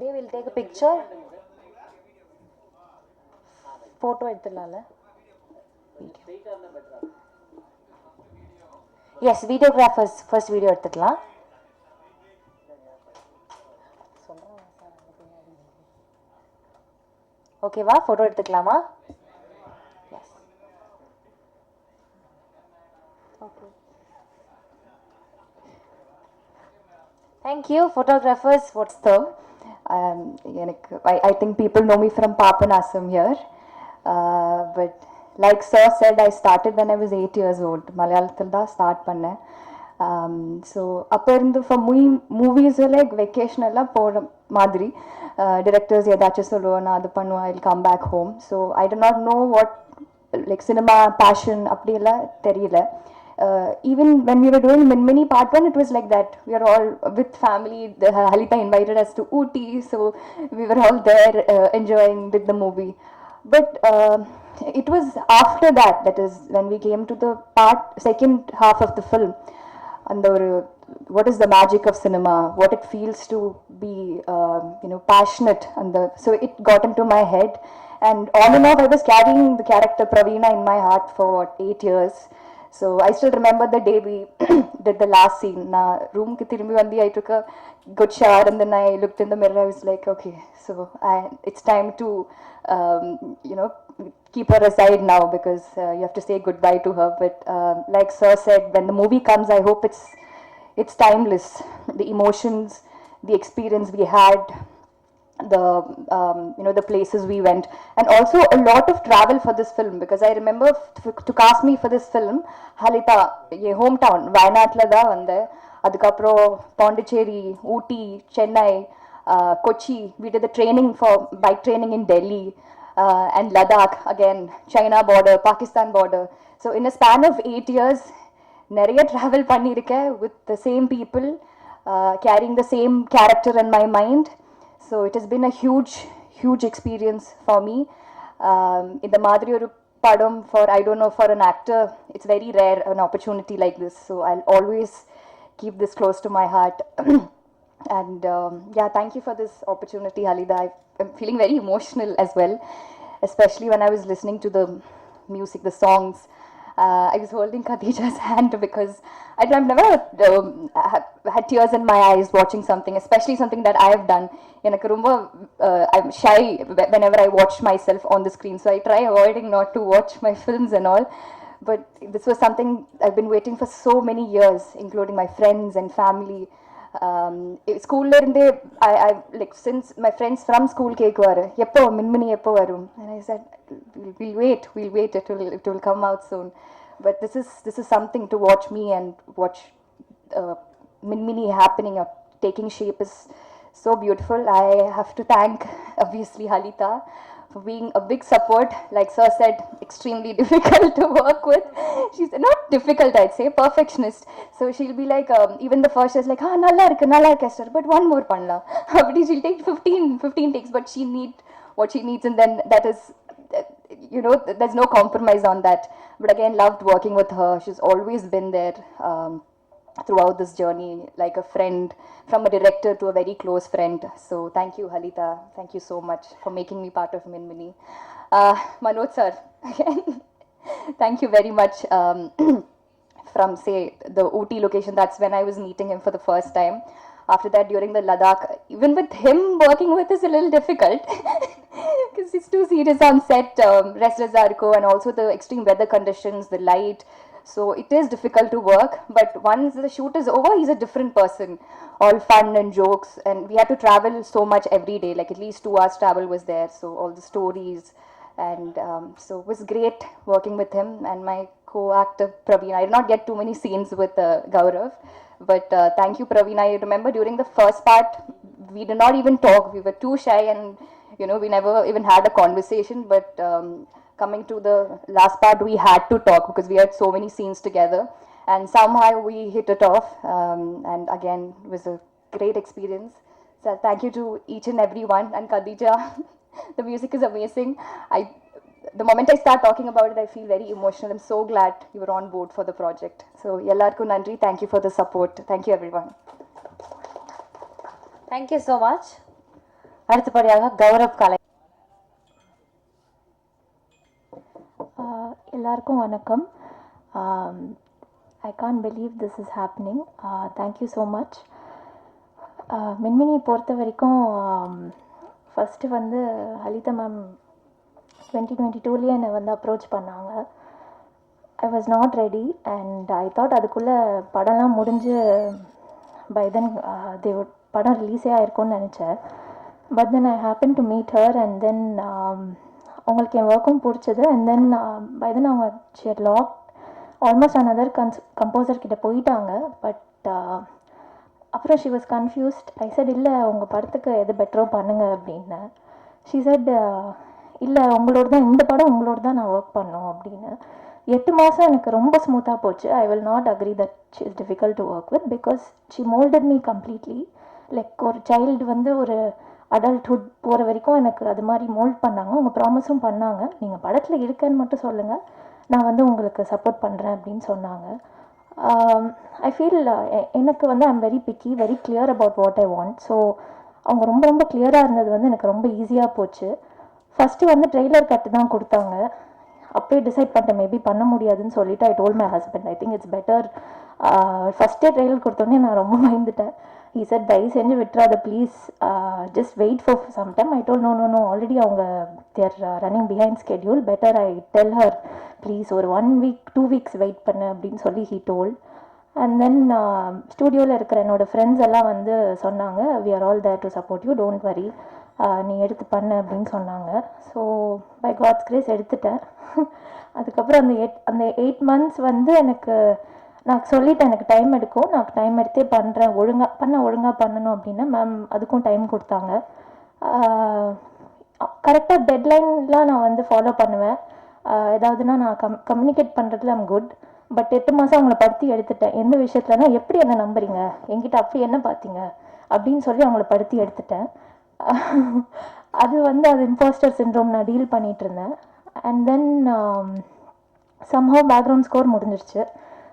அப்படியே will take picture photo எடுத்துடலாம்ல. Yes videographers first video எடுத்துக்கலாம். ஓகேவா ஃபோட்டோ எடுத்துக்கலாமா? Yes okay thank you photographers what's the எனக்கு I I think people know me from Papanasam here but like sir said I started when I was eight years old மலையாளத்தில் தான் start பண்ணேன் so அப்போ இருந்து for movie movies like vacation எல்லாம் போகிற மாதிரி directors ஏதாச்சும் சொல்லுவோம் நான் அது பண்ணுவேன் I come back home so I do not know what like cinema passion அப்படியெல்லாம் தெரியல. Uh, even when we were doing Minmini part one, it was like that. We are all with family. The, Halita invited us to Ooty, so we were all there uh, enjoying with the movie. But uh, it was after that, that is when we came to the part second half of the film. And the what is the magic of cinema? What it feels to be, um, you know, passionate. And the so it got into my head. And on and off, I was carrying the character Praveena in my heart for what, eight years. So I still remember the day we did the last scene. Na room ki vandi, I took a good shower and then I looked in the mirror. I was like, okay, so I, it's time to, um, you know, keep her aside now because uh, you have to say goodbye to her. But uh, like Sir said, when the movie comes, I hope it's it's timeless. The emotions, the experience we had, the um, you know the places we went and also a lot of travel for this film because i remember f- to cast me for this film halita N home town வயநாட்டில் தான் வந்தேன் அதுக்கப்புறம் Pondicherry Ooty Chennai Kochi we did the training for bike training in delhi uh, and ladakh again china border pakistan border so in a span of eight years நிறைய travel பண்ணியிருக்கேன் with the same people caring the same character in my mind So it has been a huge, huge experience for me. Um, in the Madhuri Padam, for I don't know, for an actor, it's very rare an opportunity like this. So I'll always keep this close to my heart. and um, yeah, thank you for this opportunity, Halida. I'm feeling very emotional as well, especially when I was listening to the music, the songs. Uh, I was holding Khadija's hand because I, have never um, had tears in my eyes watching something, especially something that I have done. In a Kurumba, I'm shy whenever I watch myself on the screen, so I try avoiding not to watch my films and all. But this was something I've been waiting for so many years, including my friends and family. Um, ஸ்கூல்ல இருந்தே I I like since my friends from school கேட்குவாரு எப்போ மின்மினி எப்போ வரும் and I said we'll wait we'll wait it will it will come out soon but this is this is something to watch me and watch uh, Minmini happening or taking shape is so beautiful. I have to thank obviously Halita for being a big support. Like Sir said, extremely difficult to work with. She's not difficult, I'd say, perfectionist. So she'll be like, um, even the first is like, ah, nalla irukku, nalla Esther, but one more panla. she'll take 15, 15 takes, but she need what she needs, and then that is you know, there's no compromise on that. But again, loved working with her. She's always been there um, throughout this journey, like a friend, from a director to a very close friend. So thank you, Halita. Thank you so much for making me part of Minmini. Uh, Manoj sir, again, thank you very much. Um, from say the Ooty location, that's when I was meeting him for the first time. After that, during the Ladakh, even with him working with is a little difficult because it's too serious on set. Um, restless Arco and also the extreme weather conditions, the light. So it is difficult to work. But once the shoot is over, he's a different person. All fun and jokes, and we had to travel so much every day. Like at least two hours travel was there. So all the stories and um, so it was great working with him and my co-actor Praveen. I did not get too many scenes with uh, Gaurav, but uh, thank you, Praveen. I remember during the first part, we did not even talk. We were too shy, and you know, we never even had a conversation. But um, coming to the last part, we had to talk because we had so many scenes together, and somehow we hit it off. Um, and again, it was a great experience. So thank you to each and every one, and Khadija. the music is amazing. I, the moment I start talking about it, I feel very emotional. I'm so glad you were on board for the project. So, எல்லாருக்கும் நன்றி. Thank you for the support. Thank you, everyone. Thank you so much அடுத்தபடியாக கௌரவ் கலை எல்லாருக்கும் வணக்கம். I can't believe this is happening thank you so much மின்மினியை பொறுத்த வரைக்கும் first வந்து அலிதா ma'am twenty twenty டூலேயே என்னை வந்து அப்ரோச் பண்ணாங்க. I was not ready and I thought அதுக்குள்ளே படம்லாம் முடிஞ்சு பை தென் தே படம் ரிலீஸே ஆயிருக்கும்னு நினச்சேன். But then I happen to meet her and then அவங்களுக்கு என் ஒர்க்கும் பிடிச்சது. அண்ட் தென் பை தென் அவங்க sheer lock almost another cons composer கிட்ட போயிட்டாங்க. பட் uh, அப்புறம் she was confused I said இல்லை உங்கள் படத்துக்கு எது பெட்டரோ பண்ணுங்க அப்படின்னு. ஷீ செட் இல்லை உங்களோட தான் இந்த படம் உங்களோட தான் நான் ஒர்க் பண்ணோம் அப்படின்னு. எட்டு மாதம் எனக்கு ரொம்ப ஸ்மூத்தாக போச்சு. I will not agree that she is difficult to work with because she moulded me completely like ஒரு சைல்டு வந்து ஒரு அடல்ட்ஹுட் போகிற வரைக்கும் எனக்கு அது மாதிரி மோல்ட் பண்ணாங்க. அவங்க ப்ராமிஸும் பண்ணாங்க. நீங்கள் படத்தில் இருக்கேன்னு மட்டும் சொல்லுங்கள் நான் வந்து உங்களுக்கு சப்போர்ட் பண்ணுறேன் அப்படின்னு சொன்னாங்க. Um, ஐ ஃபீல் எனக்கு வந்து I'm very picky very clear about what I want so அவங்க ரொம்ப ரொம்ப கிளியராக இருந்தது வந்து எனக்கு ரொம்ப ஈஸியாக போச்சு. ஃபஸ்ட்டு வந்து ட்ரெய்லர் கட்டு தான் கொடுத்தாங்க. அப்படியே டிசைட் பண்ணிட்டேன். மேபி பண்ண முடியாதுன்னு சொல்லிட்டு I told my husband I think it's better ஃபஸ்ட்டே ட்ரெய்லர் கொடுத்தோடனே நான் ரொம்ப பயந்துட்டேன். ஹீ சார் தயவு செஞ்சு விட்டுறாத please just wait for some time I told no no no already அவங்க they're running behind schedule better I tell her please ஒரு one week two weeks wait பண்ணு அப்படின்னு சொல்லி ஹீ டோல் அண்ட் தென் ஸ்டூடியோவில் இருக்கிற என்னோட ஃப்ரெண்ட்ஸ் எல்லாம் வந்து சொன்னாங்க we are all there to support you don't worry நீ எடுத்து பண்ணு அப்படின்னு சொன்னாங்க. ஸோ பை காட்ஸ் கிரேஸ் எடுத்துட்டேன். அதுக்கப்புறம் அந்த எயிட் அந்த எயிட் மந்த்ஸ் வந்து எனக்கு நான் சொல்லிவிட்டேன் எனக்கு டைம் எடுக்கும். நான் டைம் எடுத்தே பண்ணுறேன் ஒழுங்காக பண்ண ஒழுங்காக பண்ணணும் அப்படின்னா மேம் அதுக்கும் டைம் கொடுத்தாங்க. கரெக்டாக டெட்லைன்லாம் நான் வந்து ஃபாலோ பண்ணுவேன். ஏதாவதுனா நான் கம் கம்யூனிகேட் பண்ணுறதுல ஐம் குட் பட் எட்டு மாதம் அவங்கள படுத்தி எடுத்துட்டேன். எந்த விஷயத்துலனா எப்படி என்ன நம்புறீங்க? என்கிட்ட அப்படி என்ன பார்த்தீங்க அப்படின்னு சொல்லி அவங்கள படுத்தி எடுத்துட்டேன். அது வந்து அது இம்போஸ்டர் சின்ரோம் நான் டீல் பண்ணிகிட்டு இருந்தேன். And then somehow background score முடிஞ்சிருச்சு.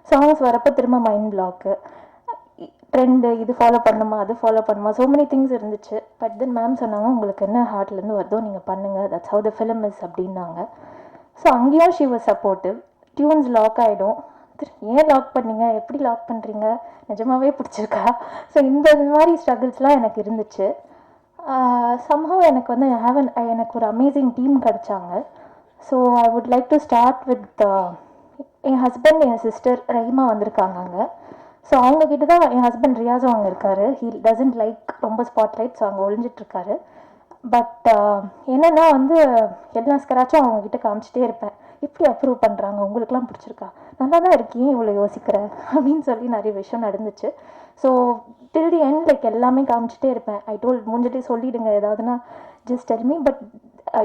சாங்ஸ் வரப்போ திரும்ப மைண்ட் பிளாக்கு ட்ரெண்டு இது ஃபாலோ பண்ணுமா அது ஃபாலோ பண்ணுமா ஸோ மெனி திங்ஸ் இருந்துச்சு. பட் தென் மேம் சொன்னாங்க உங்களுக்கு என்ன ஹார்ட்லேருந்து வருதோ நீங்கள் பண்ணுங்கள் that's how the film is அப்படின்னாங்க. ஸோ அங்கேயும் she was supportive tunes lock ஆகிடும் ஏன் லாக் பண்ணீங்க? எப்படி லாக் பண்ணுறீங்க நிஜமாவே பிடிச்சிருக்கா? ஸோ இந்த மாதிரி ஸ்ட்ரகிள்ஸ்லாம் எனக்கு இருந்துச்சு. சம்ஹவ் எனக்கு வந்து ஹேவன் எனக்கு ஒரு amazing team கிடச்சாங்க. So I would like to start with N husband என் சிஸ்டர் ரஹிமா வந்திருக்காங்க அங்கே ஸோ அவங்கக்கிட்ட தான் என் ஹஸ்பண்ட் ரியாஸும் அங்கே இருக்காரு ஹீ டசன்ட் லைக் ரொம்ப ஸ்பாட்லைட் ஸோ அங்கே ஒழிஞ்சிட்ருக்காரு பட் uh, என்னென்னா வந்து எல்லா ஸ்க்ராச்சும் அவங்கக்கிட்ட காமிச்சிட்டே இருப்பேன். எப்படி அப்ரூவ் பண்ணுறாங்க உங்களுக்குலாம் பிடிச்சிருக்கா? நல்லா தான் இருக்கேன் இவ்வளோ யோசிக்கிற? அப்படின்னு சொல்லி நிறைய விஷயம் நடந்துச்சு. So till the end like எல்லாமே காமிச்சிட்டே இருப்பேன். ஐ டோல் முடிஞ்சிட்டே சொல்லிடுங்க. ஏதாவதுனா just tell me but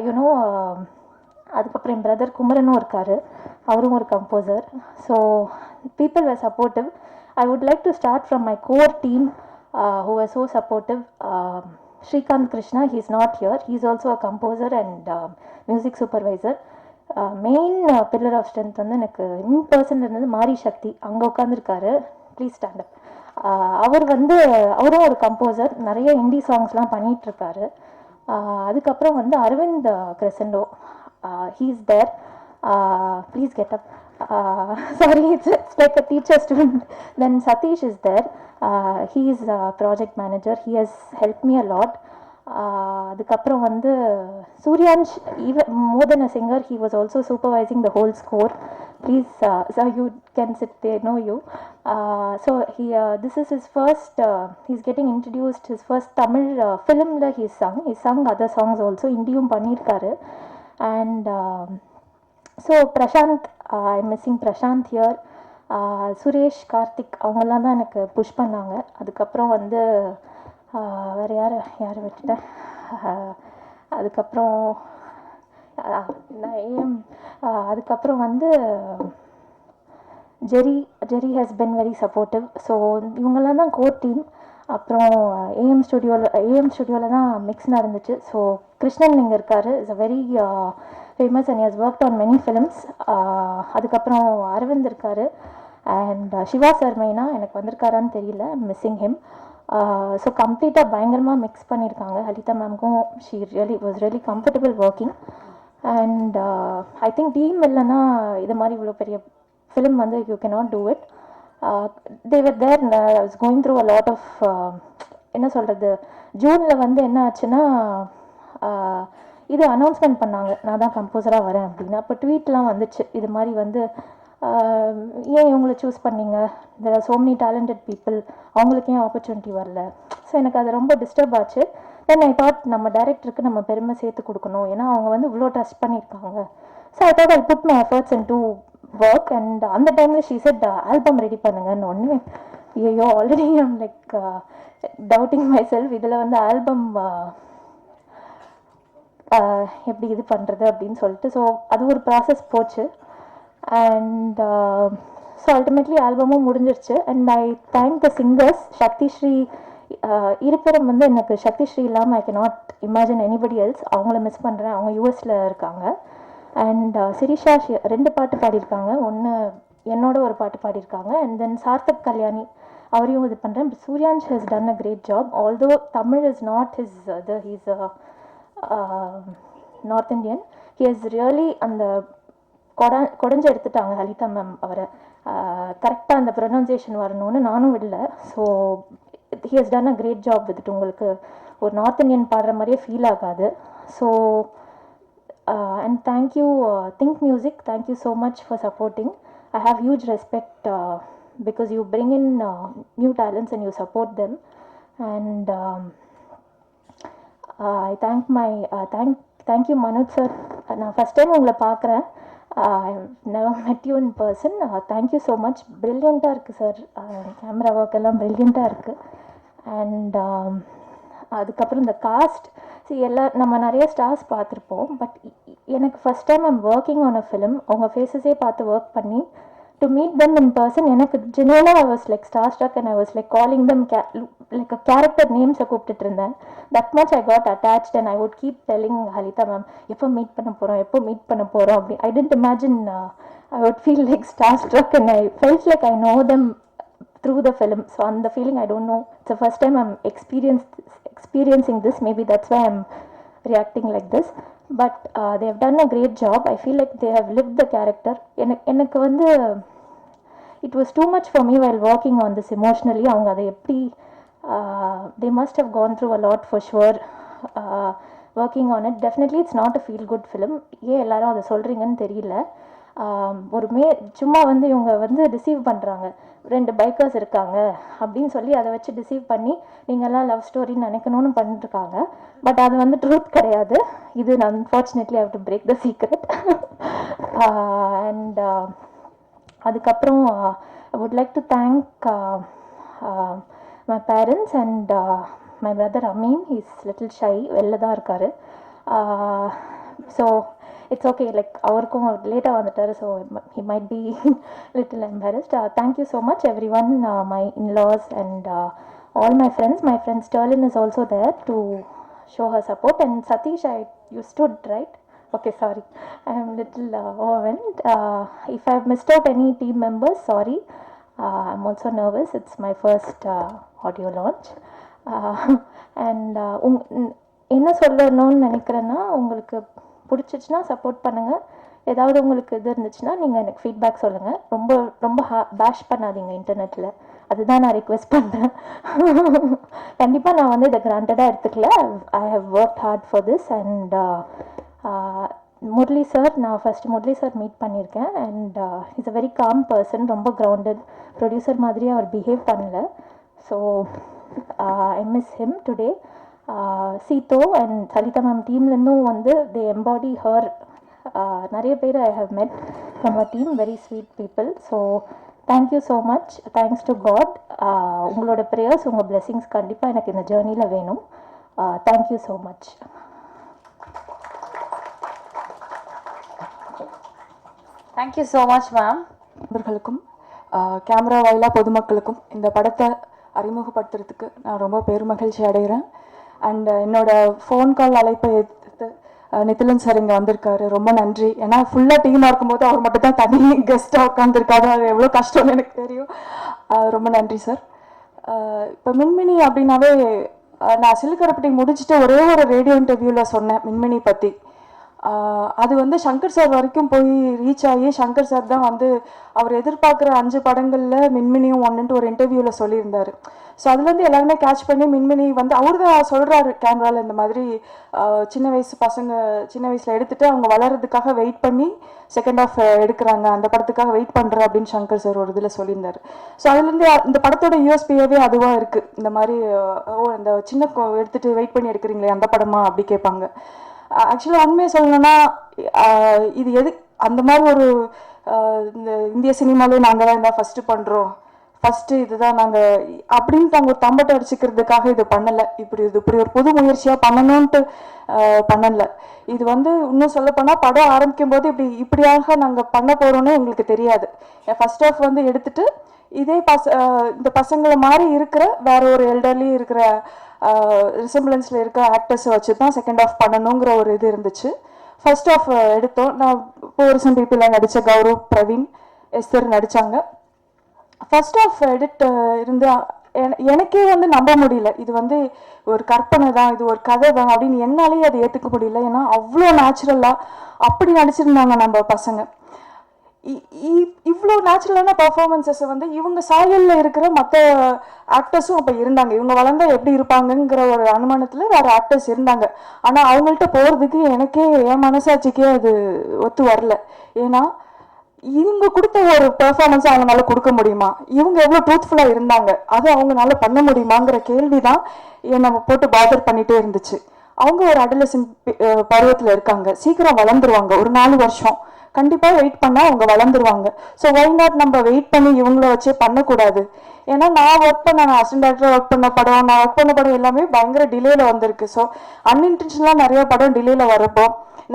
you know அதுக்கப்புறம் என் பிரதர் குமரனும் இருக்கார். அவரும் ஒரு composer so people were supportive I would like to start from my core team who are so supportive Srikanth Krishna he is not here he is also a composer and music supervisor main pillar of strength வந்து எனக்கு in person இருந்தது மாரி சக்தி. அங்கே உட்காந்துருக்காரு please stand up uh, அவர் வந்து அவரும் ஒரு composer நிறைய ஹிந்தி சாங்ஸ்லாம் பண்ணிகிட்ருக்காரு uh, அதுக்கப்புறம் வந்து Aravind uh, crescendo he is there please get up sorry it's it's like a teacher student then Satish is there he is project manager he has help me a lot அதுக்கப்புறம் வந்து Suryansh even more then a singer he was also supervising the whole score please sir you can sit they know you so he this is his first he's getting introduced his first Tamil ஃபிலிமில் he sung he sung other songs also ஹிந்தியும் பண்ணியிருக்காரு and so Prashanth I missing Prashanth here Suresh Karthik அவங்கெல்லாம் தான் எனக்கு push பண்ணாங்க. அதுக்கப்புறம் வந்து uh, வேறு யார் யார் விட்டுட்டேன்? Uh, அதுக்கப்புறம் ஆஹ் நான் ஏம் அதுக்கப்புறம் வந்து Jerry Jerry has been very supportive so இவங்கெல்லாம் தான் கோர் டீம் அப்புறம் ஏஎம் ஸ்டுடியோவில் ஏஎம் ஸ்டுடியோவில் தான் மிக்ஸ் நடந்துச்சு. ஸோ கிருஷ்ணன் இங்கே இருக்கார். Is a very famous and has work on many films அதுக்கப்புறம் அரவிந்த் இருக்கார். அண்ட் சிவா சார் மெயினாக எனக்கு வந்திருக்காரான்னு தெரியல. மிஸ்ஸிங் ஹிம் ஸோ கம்ப்ளீட்டாக பயங்கரமாக மிக்ஸ் பண்ணியிருக்காங்க Halitha மேம்க்கும் she really was really comfortable working and I think team இல்லைன்னா இது மாதிரி இவ்வளோ பெரிய ஃபிலிம் வந்து you can not do it there there was going through a lot of என்ன சொல்கிறது ஜூனில் வந்து என்ன ஆச்சுன்னா uh, இது அனௌன்ஸ்மெண்ட் பண்ணாங்க. நான் தான் கம்போசராக வரேன் அப்படின்னு அப்போ ட்வீட்லாம் வந்துச்சு. இது மாதிரி வந்து uh, ஏன் இவங்களை சூஸ் பண்ணீங்க? There are so many talented people அவங்களுக்கு ஏன் ஆப்பர்ச்சுனிட்டி வரல? ஸோ எனக்கு அது ரொம்ப டிஸ்டர்ப் ஆச்சு. தென் ஐ தாட் நம்ம டேரக்டருக்கு நம்ம பெருமை சேர்த்து கொடுக்கணும். ஏன்னா அவங்க வந்து இவ்வளோ ட்ரஸ்ட் பண்ணியிருக்காங்க. So I thought I put my efforts in to work and அந்த டைமில் ஷீ செட் ஆல்பம் ரெடி பண்ணுங்கன்னு ஒன்று ஐயோ already I'm like doubting myself இதில் வந்து ஆல்பம் uh, uh, எப்படி இது பண்ணுறது அப்படின்னு சொல்லிட்டு ஸோ அது ஒரு ப்ராசஸ் போச்சு. அண்ட் ஸோ அல்டிமேட்லி ஆல்பமும் முடிஞ்சிருச்சு. And I thank the singers Sakthi Sri இருப்பிடம் வந்து எனக்கு சக்தி ஸ்ரீ இல்லாமல் I can not imagine anybody else அவங்கள மிஸ் பண்ணுறேன் அவங்க யூஎஸில் இருக்காங்க. அண்ட் சிரிஷா uh, ரெண்டு பாட்டு பாடியிருக்காங்க. ஒன்று என்னோட ஒரு பாட்டு பாடியிருக்காங்க. அண்ட் தென் சார்த்தக் கல்யாணி அவரையும் இது பண்ணுறேன் Suryansh has done a great job although Tamil is not his the he's north Indian he is really அந்த கொட கொடைஞ்சு எடுத்துட்டாங்க ஹலிதா மேம் அவரை. Uh, கரெக்டாக அந்த ப்ரொனன்சியேஷன் வரணும்னு நானும் விடல. So he has done a great job வித்துட்டு உங்களுக்கு ஒரு நார்த் இந்தியன் பாடுற மாதிரியே ஃபீல் ஆகாது. So and thank you think music thank you so much for supporting I have huge respect because you bring in new talents and you support them and I thank my thank thank you Manoj sir நான் first time உங்களை பார்க்குறேன். I never met you in person thank you so much ப்ரில்லியண்ட்டாக இருக்குது sir camera work எல்லாம் ப்ரில்லியண்ட்டாக இருக்குது and அதுக்கப்புறம் இந்த cost see எல்லா நம்ம நிறைய ஸ்டார்ஸ் பார்த்துருப்போம். பட் எனக்கு first time I'm working on a film அவங்க ஃபேஸஸே பார்த்து ஒர்க் பண்ணி to meet them in person எனக்கு ஜெனுவலாக I was like star struck and I was like calling them K like a character நேம்ஸை கூப்பிட்டுட்டு இருந்தேன். That much I got attached and I would keep telling Halitha ma'am எப்போ meet பண்ண போகிறோம் எப்போ meet பண்ண போகிறோம் அப்படி. I tend imagine I would feel like star struck and I felt like I know them through the film. So on the feeling, I don't know. It's the first time I'm experienced experiencing this. Maybe that's why I'm reacting like this. But they have done a great job I feel like they have live the character எனக்கு எனக்கு வந்து it was too much for me while walking on this emotionally அவங்க அதை எப்படி they must have gone through a lot for sure working on it definitely it's not a feel good film ஏன் எல்லாரும் அதை சொல்கிறீங்கன்னு தெரியல ஒரு மே சும்மா வந்து இவங்க வந்து ரிசீவ் பண்ணுறாங்க ரெண்டு பைக்கர்ஸ் இருக்காங்க அப்படின்னு சொல்லி அதை வச்சு டிசீவ் பண்ணி நீங்கள்லாம் லவ் ஸ்டோரின்னு நினைக்கணும்னு பண்ணிட்டுருக்காங்க. பட் அது வந்து ட்ரூத் கிடையாது. இது unfortunately how to break the secret and அதுக்கப்புறம் I would like to thank my parents and my brother Ameen is little shy வெளில தான் இருக்கார். ஸோ இட்ஸ் ஓகே லைக் அவருக்கும் லேட்டாக வந்துட்டார் so he might be little embarrassed thank you so much everyone my in-laws and all my friends my friend Sterlin is also there to show her support and satish i you stood right okay sorry i am little uh, overwhelmed uh, if i have missed out any team members sorry uh, i'm also nervous it's my first uh, audio launch uh, and uh, உங்- ந- என்ன சொல்லணும்னு நினைக்கிறேன்னா உங்களுக்கு பிடிச்சிச்சின்னா support பண்ணுங்கள் ஏதாவது உங்களுக்கு இது இருந்துச்சுன்னா நீங்கள் எனக்கு ஃபீட்பேக் சொல்லுங்கள் ரொம்ப ரொம்ப ஹா பேஷ் பண்ணாதீங்க இன்டர்நெட்டில் அதுதான் நான் ரிக்வெஸ்ட் பண்ணுறேன் கண்டிப்பாக நான் வந்து இதை கிராண்டடாக எடுத்துக்கல. I have work hard for this and Murali sir நான் ஃபஸ்ட் முரளி சார் மீட் பண்ணியிருக்கேன். And is a very calm person ரொம்ப கிரவுண்டட் ப்ரொடியூசர் மாதிரி அவர் பிஹேவ் பண்ணல. So I miss him today சீதோ and Salitha ma'am டீம்லேருந்தும் வந்து தே எம்பாடி ஹர் நிறைய பேர் I have met from a team very sweet people so thank you so much thanks to God உங்களோட prayers உங்கள் blessings கண்டிப்பாக எனக்கு இந்த ஜேர்னியில் வேணும். Thank you so much thank you so much ma'am நண்பர்களுக்கும் கேமரா வாயிலா பொதுமக்களுக்கும் இந்த படத்தை அறிமுகப்படுத்துறதுக்கு நான் ரொம்ப பெருமகிழ்ச்சி அடைகிறேன். அண்ட் uh, என்னோட ஃபோன் கால் அழைப்பை எடுத்து நிதிலன் நித்திலன் சார் இங்கே வந்திருக்காரு. ரொம்ப நன்றி. ஏன்னா ஃபுல்லாக டீமாக இருக்கும்போது அவர் மட்டும் தான் தனி கெஸ்ட்டாக உட்காந்துருக்காரு அது எவ்வளோ கஷ்டம்னு எனக்கு தெரியும். ரொம்ப நன்றி சார் இப்போ மின்மினி அப்படின்னாவே நான் சிலுக்கரப்பட்டி முடிச்சுட்டு ஒரே ஒரு ரேடியோ இன்டர்வியூவில் சொன்னேன் மின்மினி பற்றி அது வந்து சங்கர் சார் வரைக்கும் போய் ரீச் ஆகி சங்கர் சார் தான் வந்து அவர் எதிர்பார்க்குற அஞ்சு படங்களில் மின்மினியும் ஒன்றுன்ட்டு ஒரு இன்டர்வியூவில் சொல்லியிருந்தார். ஸோ அதுலேருந்து எல்லாருமே கேட்ச் பண்ணி மின்மினி வந்து அவர் தான் சொல்கிறாரு கேமராவில் இந்த மாதிரி சின்ன வயசு பசங்க சின்ன வயசில் எடுத்துகிட்டு அவங்க வளர்றதுக்காக வெயிட் பண்ணி செகண்ட் ஆஃப் எடுக்கிறாங்க. அந்த படத்துக்காக வெயிட் பண்ணுறேன் அப்படின்னு சங்கர் சார் ஒரு இதில் சொல்லியிருந்தார். ஸோ அதுலேருந்து இந்த படத்தோட யூஎஸ்பியாகவே அதுவாக இருக்குது இந்த மாதிரி ஓ இந்த சின்ன எடுத்துகிட்டு வெயிட் பண்ணி எடுக்கிறீங்களே அந்த படமா அப்படி கேட்பாங்க. ஆக்சுவலாக உண்மையை சொல்லணும்னா இது எது அந்த மாதிரி ஒரு இந்த இந்திய சினிமாலே நாங்கள் தான் இருந்தால் ஃபஸ்ட்டு பண்ணுறோம் ஃபஸ்ட்டு இதுதான் நாங்கள் அப்படின்ட்டு அவங்க ஒரு தம்பட்டை அடிச்சுக்கிறதுக்காக இது பண்ணலை. இப்படி இது இப்படி ஒரு புது முயற்சியாக பண்ணணும்ன்ட்டு பண்ணலை. இது வந்து இன்னும் சொல்லப்போனால் படம் ஆரம்பிக்கும் போது இப்படி இப்படியாக நாங்கள் பண்ண போகிறோன்னு எங்களுக்கு தெரியாது. ஃபர்ஸ்ட் ஆஃப் வந்து எடுத்துட்டு இதே பச இந்த பசங்களை மாதிரி இருக்கிற வேற ஒரு எல்டர்லி இருக்கிற ரிசம்பிளன்ஸில் இருக்க ஆக்டர்ஸை வச்சு தான் செகண்ட் ஆஃப் பண்ணணுங்கிற ஒரு இது இருந்துச்சு. ஃபர்ஸ்ட் ஆஃப் எடுத்தோம். நான் போரிசம் பீப்பிளில் நடித்த கௌரவ் பிரவீன் எஸ்தர் நடித்தாங்க ஃபர்ஸ்ட் ஆஃப் எடிட் இருந்து என- எனக்கே வந்து நம்ப முடியல. இது வந்து ஒரு கற்பனை தான் இது ஒரு கதை தான் அப்படின்னு என்னாலேயே அதை ஏற்றுக்க முடியல. ஏன்னா அவ்வளோ நேச்சுரலாக அப்படி நடிச்சிருந்தாங்க நம்ம பசங்க. இவ்வளோ நேச்சுரலான பர்ஃபார்மன்ஸஸ் வந்து இவங்க சாயலில் இருக்கிற மற்ற ஆக்டர்ஸும் அப்போ இருந்தாங்க. இவங்க வளர்ந்தா எப்படி இருப்பாங்கங்கிற ஒரு அனுமானத்தில் வேறு ஆக்டர்ஸ் இருந்தாங்க. ஆனால் அவங்கள்ட்ட போகிறதுக்கு எனக்கே என் மனசாட்சிக்கே அது ஒத்து வரல. ஏன்னா இவங்க கொடுத்த ஒரு பெர்ஃபார்மன்ஸ் அவங்களால கொடுக்க முடியுமா? இவங்க எவ்வளோ ட்ரூத்ஃபுல்லாக இருந்தாங்க? அது அவங்களால பண்ண முடியுமாங்கிற கேள்வி தான் என்னை போட்டு பாதர் பண்ணிட்டே இருந்துச்சு. அவங்க ஒரு அடலசன் பருவத்தில் இருக்காங்க. சீக்கிரம் வளர்ந்துருவாங்க. ஒரு நாலு வருஷம். கண்டிப்பாக வெயிட் பண்ணால் அவங்க வளர்ந்துருவாங்க. ஸோ ஒய் நாட் நம்ம வெயிட் பண்ணி இவங்கள வச்சே பண்ணக்கூடாது? ஏன்னா நான் ஒர்க் பண்ண நான் அசிஸ்டன்ட் டேரக்டர் ஒர்க் பண்ண படம் நான் ஒர்க் பண்ண படம் எல்லாமே பயங்கர டிலேல வந்திருக்கு. ஸோ அன்இன்டென்ஷனலாக நிறைய படம் டிலேல வரப்போ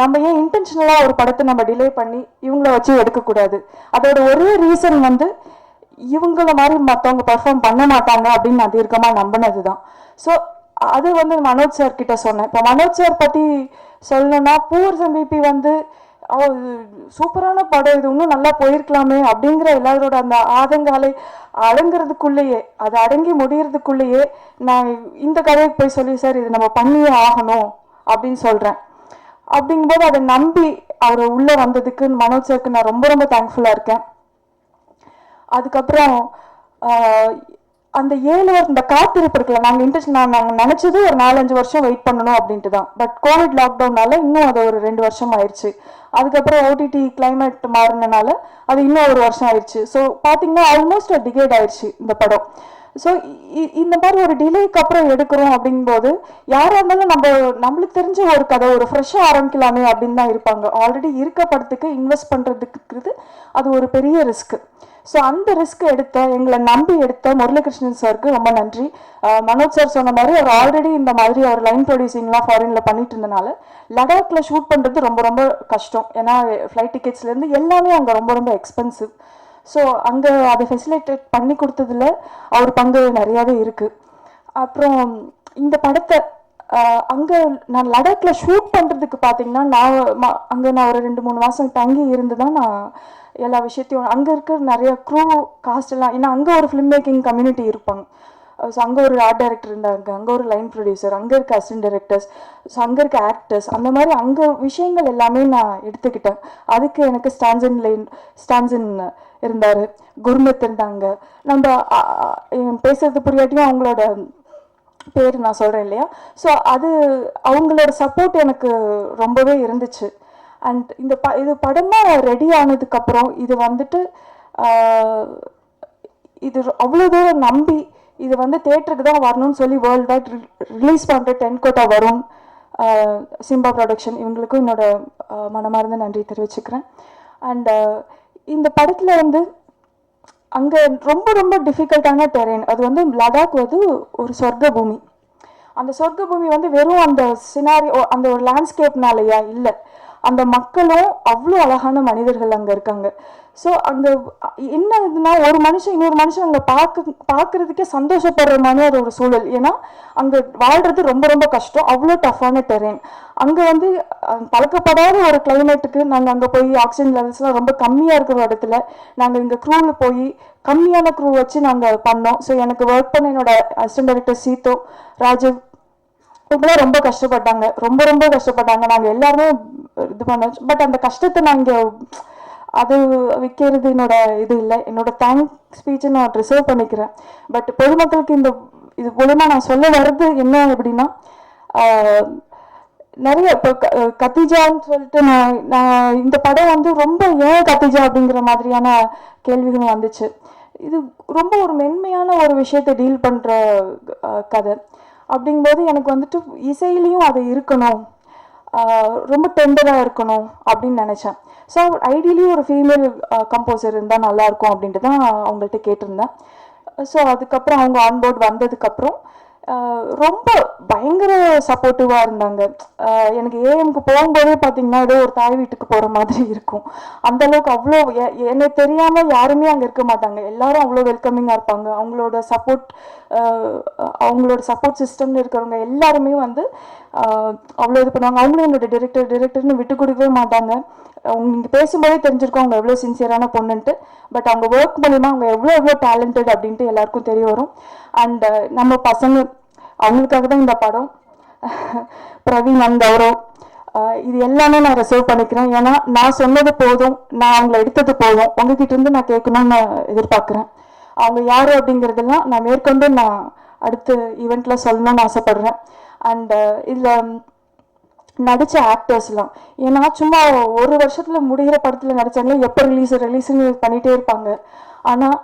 நம்ம ஏன் இன்டென்ஷனலாக ஒரு படத்தை நம்ம டிலே பண்ணி இவங்கள வச்சு எடுக்கக்கூடாது? அதோட ஒரே ரீசன் வந்து இவங்கள மாதிரி மற்றவங்க பெர்ஃபார்ம் பண்ண மாட்டாங்க அப்படின்னு நான் தீர்க்கமாக நம்பினது தான் ஸோ அது வந்து மனோஜ் சார் கிட்ட சொன்னேன். இப்போ மனோஜ் சார் பற்றி சொல்லணும்னா பூர் சம்பிபி வந்து இது சூப்பரான படம். இது இன்னும் நல்லா போயிருக்கலாமே அப்படிங்கிற எல்லாரோட அந்த ஆதங்காலை அடங்குறதுக்குள்ளேயே அது அடங்கி முடியறதுக்குள்ளேயே நான் இந்த கதையை போய் சொல்லி சார் இது நம்ம பண்ணியே ஆகணும் அப்படின்னு சொல்கிறேன் அப்படிங்கும்போது அதை நம்பி அவர் உள்ளே வந்ததுக்கு மனோஜ் சாருக்கு நான் ரொம்ப ரொம்ப தேங்க்ஃபுல்லாக இருக்கேன். அதுக்கப்புறம் அந்த ஏழு வருஷம் இந்த காத்திருப்பு இருக்குல்ல நாங்கள் இன்ட்ரெஸ்ட் நான் நாங்கள் நினச்சது ஒரு நாலஞ்சு வருஷம் வெயிட் பண்ணணும் அப்படின்ட்டு தான் பட் கோவிட் லாக்டவுனால இன்னும் அது ஒரு ரெண்டு வருஷம் ஆயிடுச்சு அதுக்கப்புறம் ஓடிடி கிளைமேட் மாறினனால அது இன்னும் ஒரு வருஷம் ஆயிடுச்சு. ஸோ பார்த்தீங்கன்னா ஆல்மோஸ்ட் டிகேட் ஆயிடுச்சு இந்த படம். ஸோ இந்த மாதிரி ஒரு டிலேக்கு அப்புறம் எடுக்கிறோம் அப்படிங்கும்போது யாராக இருந்தாலும் நம்ம நம்மளுக்கு தெரிஞ்ச ஒரு கதை ஒரு ஃப்ரெஷ்ஷாக ஆரம்பிக்கலாமே அப்படின்னு தான் இருப்பாங்க. ஆல்ரெடி இருக்க படத்துக்கு இன்வெஸ்ட் பண்ணுறதுக்குறது அது ஒரு பெரிய ரிஸ்க் ஸோ அந்த ரிஸ்க் எடுத்த எங்களை நம்பி எடுத்த முரளிகிருஷ்ணன் சாருக்கு ரொம்ப நன்றி. மனோஜ் சார் சொன்ன மாதிரி அவர் ஆல்ரெடி இந்த மாதிரி அவர் லைன் ப்ரொடியூசிங்லாம் ஃபாரினில் பண்ணிட்டு இருந்தனால லடாக்ல ஷூட் பண்ணுறது ரொம்ப ரொம்ப கஷ்டம். ஏன்னா ஃப்ளைட் டிக்கெட்ஸ்லேருந்து எல்லாமே அங்கே ரொம்ப ரொம்ப எக்ஸ்பென்சிவ் ஸோ அங்கே அதை ஃபெசிலிட்டேட் பண்ணி கொடுத்ததுல அவர் பங்கு நிறையாவே இருக்குது அப்புறம் இந்த படத்தை அங்கே நான் லடாக்ல ஷூட் பண்ணுறதுக்கு பார்த்தீங்கன்னா நான் அங்கே நான் ஒரு ரெண்டு மூணு மாதம் தங்கி இருந்து தான் நான் எல்லா விஷயத்தையும் அங்கே இருக்க நிறைய க்ரூ காஸ்ட் எல்லாம் ஏன்னா அங்கே ஒரு ஃபிலிம் மேக்கிங் கம்யூனிட்டி இருப்பாங்க ஸோ அங்கே ஒரு ஆர்ட் டைரக்டர் இருந்தாங்க அங்கே ஒரு லைன் ப்ரொடியூசர் அங்கே இருக்க அசிஸ்டன்ட் டைரக்டர்ஸ் ஸோ அங்கே இருக்க ஆக்டர்ஸ் அந்த மாதிரி அங்கே விஷயங்கள் எல்லாமே நான் எடுத்துக்கிட்டேன். அதுக்கு எனக்கு ஸ்டான்சன் லைன் ஸ்டான்சன் இருந்தார் குருமத் இருந்தாங்க. நம்ம பேசுறது புரியாட்டியும் அவங்களோட பேர் நான் சொல்கிறேன் இல்லையா? ஸோ அது அவங்களோட சப்போர்ட் எனக்கு ரொம்பவே இருந்துச்சு. அண்ட் இந்த ப இது படமாக ரெடி ஆனதுக்கப்புறம் இது வந்துட்டு இது அவ்வளோ தூரம் நம்பி இது வந்து தேட்டருக்கு தான் வரணும்னு சொல்லி வேர்ல்டு வைட் ரிலீஸ் பண்ணுற டென் கோட்டா வரும் சிம்பா ப்ரொடக்ஷன் இவங்களுக்கும் என்னோட மனமார்ந்த நன்றி தெரிவிச்சுக்கிறேன். அண்ட் இந்த படத்தில் வந்து அங்கே ரொம்ப ரொம்ப டிஃபிகல்ட்டான டெரெயின் அது வந்து லடாக் வந்து ஒரு சொர்க்க பூமி அந்த சொர்க்க பூமி வந்து வெறும் அந்த சினாரி அந்த ஒரு லேண்ட்ஸ்கேப்னாலயா இல்லை. அந்த மக்களும் அவ்வளோ அழகான மனிதர்கள் அங்கே இருக்காங்க. ஸோ அங்கே என்ன இதுனா ஒரு மனுஷன் இன்னொரு மனுஷன் அங்கே பார்க்க பார்க்கறதுக்கே சந்தோஷப்படுற மாதிரி அது ஒரு சூழல். ஏன்னா அங்கே வாழ்றது ரொம்ப ரொம்ப கஷ்டம். அவ்வளோ டஃப்பான டெரெயின் அங்கே வந்து பழக்கப்படாத ஒரு கிளைமேட்டுக்கு நாங்கள் அங்கே போய் ஆக்சிஜன் லெவல்ஸ்லாம் ரொம்ப கம்மியாக இருக்கிற இடத்துல நாங்கள் இங்கே க்ரூவில் போய் கம்மியான க்ரூ வச்சு நாங்கள் பண்ணோம். ஸோ எனக்கு ஒர்க் பண்ண என்னோட அசிஸ்டன்ட் டைரக்டர் சீதோ ராஜீவ் இவங்களாம் ரொம்ப கஷ்டப்பட்டாங்க. ரொம்ப ரொம்ப கஷ்டப்பட்டாங்க. நாங்கள் எல்லாருமே இது பண்ணோம். பட் அந்த கஷ்டத்தை நாங்கள் அது விற்கிறது என்னோட இது இல்லை. என்னோட தேங்க் ஸ்பீச்சை நான் ரிசர்வ் பண்ணிக்கிறேன். பட் பொதுமக்களுக்கு இந்த இது மூலமா நான் சொல்ல வர்றது என்ன அப்படின்னா நிறைய இப்போ க- கத்திஜான்னு சொல்லிட்டு நான் நான் இந்த படம் வந்து ரொம்ப ஏன் கத்திஜா அப்படிங்கிற மாதிரியான கேள்விகளும் வந்துச்சு. இது ரொம்ப ஒரு மென்மையான ஒரு விஷயத்தை டீல் பண்ணுற கதை. அப்படிங்கும்போது எனக்கு வந்துட்டு இசையிலையும் அது இருக்கணும். ரொம்ப டெண்டராக இருக்கணும் அப்படின்னு நினச்சேன். ஸோ ஐடியலி ஒரு ஃபீமேல் கம்போசர் இருந்தால் நல்லாயிருக்கும் அப்படின்ட்டு தான் அவங்கள்ட்ட கேட்டிருந்தேன். ஸோ அதுக்கப்புறம் அவங்க ஆன்போர்ட் வந்ததுக்கப்புறம் ரொம்ப பயங்கர சப்போர்ட்டிவாக இருந்தாங்க. எனக்கு ஏஎம்க்கு போகும்போதே பார்த்தீங்கன்னா ஏதோ ஒரு தாய் வீட்டுக்கு போகிற மாதிரி இருக்கும். அந்த அளவுக்கு அவ்வளோ என்னை தெரியாமல் யாருமே அங்கே இருக்க மாட்டாங்க. எல்லாரும் அவ்வளோ வெல்கமிங்காக இருப்பாங்க. அவங்களோட சப்போர்ட் அவங்களோட சப்போர்ட் சிஸ்டம்னு இருக்கிறவங்க எல்லாருமே வந்து அவ்வளோ இது பண்ணுவாங்க. அவங்களும் என்னோட டிரெக்டர் டிரெக்டர்னு விட்டு கொடுக்கவே மாட்டாங்க. அவங்க நீங்கள் பேசும்போதே தெரிஞ்சிருக்கோம் அவங்க எவ்வளோ சின்சியரான பொண்ணுன்ட்டு. பட் அவங்க ஒர்க் மூலிமா அவங்க எவ்வளோ எவ்வளோ டேலண்டட் அப்படின்ட்டு எல்லாருக்கும் தெரிய வரும். அண்ட் நம்ம பசங்க அவங்களுக்காக தான் இந்த படம். பிரவீன் அண்ட் கௌரவ். இது எல்லாமே நான் ரிசர்வ் பண்ணிக்கிறேன். ஏன்னா நான் சொன்னது போதும். நான் அவங்கள எடுத்தது போதும். உங்ககிட்ட இருந்து நான் கேட்கணும்னு நான் எதிர்பார்க்குறேன். அவங்க யார் அப்படிங்கிறதெல்லாம் நான் மேற்கொண்டு நான் அடுத்த ஈவெண்ட்டில் சொல்லணும்னு ஆசைப்படுறேன். அண்ட் uh, இதில் நடித்த ஆக்டர்ஸ்லாம் ஏன்னா சும்மா ஒரு வருஷத்தில் முடிகிற படத்தில் நடித்தாங்களே எப்போ ரிலீஸ் ரிலீஸ்னு பண்ணிகிட்டே இருப்பாங்க. ஆனால்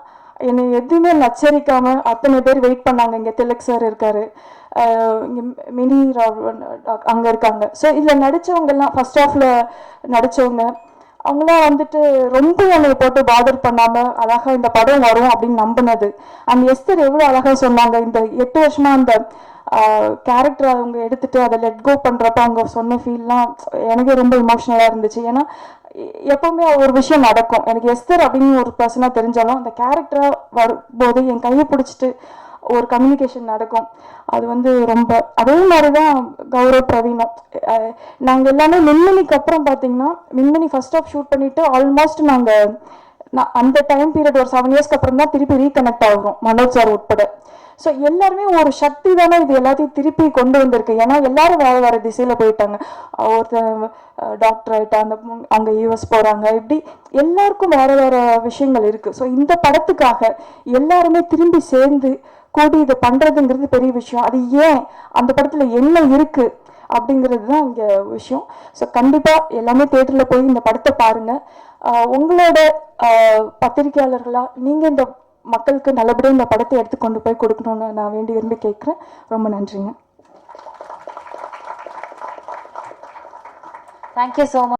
என்னை எதுவுமே நச்சரிக்காமல் அத்தனை பேர் வெயிட் பண்ணாங்க. இங்கே திலக் சார் இருக்கார். இங்கே மினி ராவ் அங்கே இருக்காங்க. ஸோ இதில் நடித்தவங்கெல்லாம் ஃபஸ்ட் ஃபர்ஸ்ட் நடித்தவங்க அவங்களாம் வந்துட்டு ரொம்ப என்னை போட்டு பாதர் பண்ணாமல் அழகாக இந்த படம் வரும் அப்படின்னு நம்பினது. அந்த எஸ்தர் எவ்வளோ அழகாக சொன்னாங்க இந்த எட்டு வருஷமாக அந்த கேரக்டர் அவங்க எடுத்துட்டு அதை லெட் கோ பண்ணுறப்ப அவங்க சொன்ன ஃபீல்லாம் எனக்கே ரொம்ப இமோஷனலாக இருந்துச்சு. ஏன்னா எப்பவுமே ஒரு விஷயம் நடக்கும். எனக்கு எஸ்தர் அப்படின்னு ஒரு பர்சனாக தெரிஞ்சாலும் அந்த கேரக்டராக வரும்போது என் கையை பிடிச்சிட்டு ஒரு கம்யூனிகேஷன் நடக்கும். அது வந்து ரொம்ப அதே மாதிரி தான் கௌரவ பிரவீனம் நாங்கள் எல்லாமே மின்மினிக்கு அப்புறம் பார்த்தீங்கன்னா மின்மினி ஃபர்ஸ்ட் ஆஃப் ஷூட் பண்ணிவிட்டு ஆல்மோஸ்ட் நாங்கள் நான் அந்த டைம் பீரியட் ஒரு செவன் இயர்ஸ்க்கு அப்புறம் தான் திருப்பி ரீகனெக்ட் ஆகும் மனோஜ் சார் உட்பட. ஸோ எல்லாருமே ஒரு சக்தி தானே இது எல்லாத்தையும் திருப்பி கொண்டு வந்திருக்கு. ஏன்னா எல்லாரும் வேற வேற திசையில போயிட்டாங்க. ஒருத்தர் டாக்டர் ஆகிட்டா அந்த பொண்ணு யூஎஸ் போறாங்க இப்படி எல்லாருக்கும் வேற வேற விஷயங்கள் இருக்கு. ஸோ இந்த படத்துக்காக எல்லாருமே திரும்பி சேர்ந்து கூடி இதை பண்ணுறதுங்கிறது பெரிய விஷயம். அது ஏன் அந்த படத்தில் என்ன இருக்குது அப்படிங்கிறது தான் இங்கே விஷயம். ஸோ கண்டிப்பாக எல்லாமே தேட்டரில் போய் இந்த படத்தை பாருங்கள் உங்களோட பத்திரிகையாளர்களாக நீங்கள் இந்த மக்களுக்கு நல்லபடியாக இந்த படத்தை எடுத்து கொண்டு போய் கொடுக்கணும்னு நான் வேண்டி விரும்பி கேட்குறேன். ரொம்ப நன்றிங்க. Thank you so much